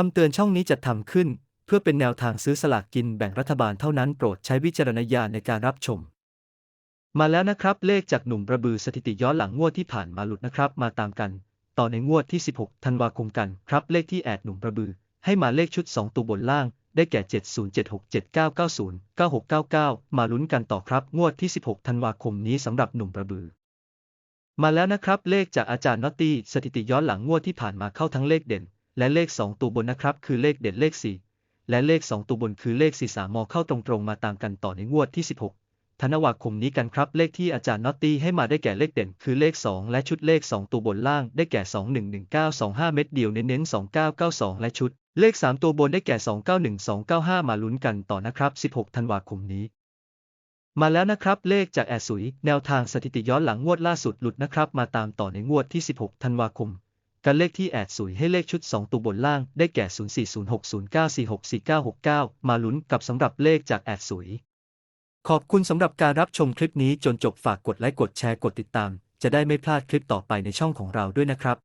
คำเตือนช่องนี้จัดทำขึ้น เพื่อเป็นแนวทางซื้อสลากกินแบ่งรัฐบาลเท่านั้นโปรดใช้วิจารณญาณในการรับชม มาแล้วนะครับ เลขจากหนุ่มระบือสถิติย้อนหลังงวดที่ผ่านมาหลุดนะครับ มาตามกัน ต่อในงวดที่ 16 ธันวาคมกันครับ เลขที่แอดหนุ่มระบือ ให้มาเลขชุด 2 ตัวบนล่าง ได้แก่ 70767990 9699 มาลุ้นกันต่อครับ งวดที่ 16 ธันวาคมนี้สำหรับหนุ่มระบือมาแล้วนะครับ เลขจากอาจารย์น็อตตี้สถิติย้อนหลังงวดที่ผ่านมาเข้าทั้งเลขเด่น และเลข 2 ตัวบนนะครับ คือเลขเด่นเลข 4 และเลข 2 ตัวบนคือเลข 4 3มอเข้าตรงๆ มาตามกันต่อในงวดที่ 16 ธันวาคมนี้กันครับ เลขที่อาจารย์น็อตตี้ให้มาได้แก่เลขเด่น คือเลข 2 และชุดเลข 2 ตัวบนล่างได้แก่ 211925เม็ดเดียวเน้นๆ2992 และชุด เลข 3 ตัวบนได้แก่ 291295 มาลุ้นกันต่อนะครับ 16 ธันวาคมนี้มาแล้วนะครับเลขจากแอดสุย แนวทางสถิติย้อนหลังงวดล่าสุดหลุดนะครับ มาตามต่อในงวดที่ 16 ธันวาคม การเลขที่แอดสุยให้เลขชุด 2 ตัวบนล่าง ได้แก่ 040609464969 มาลุ้นกับสำหรับเลขจากแอดสุยขอบคุณสำหรับการรับชมคลิปนี้จนจบฝากกดไลค์กดแชร์กดติดตาม จะได้ไม่พลาดคลิปต่อไปในช่องของเราด้วยนะครับ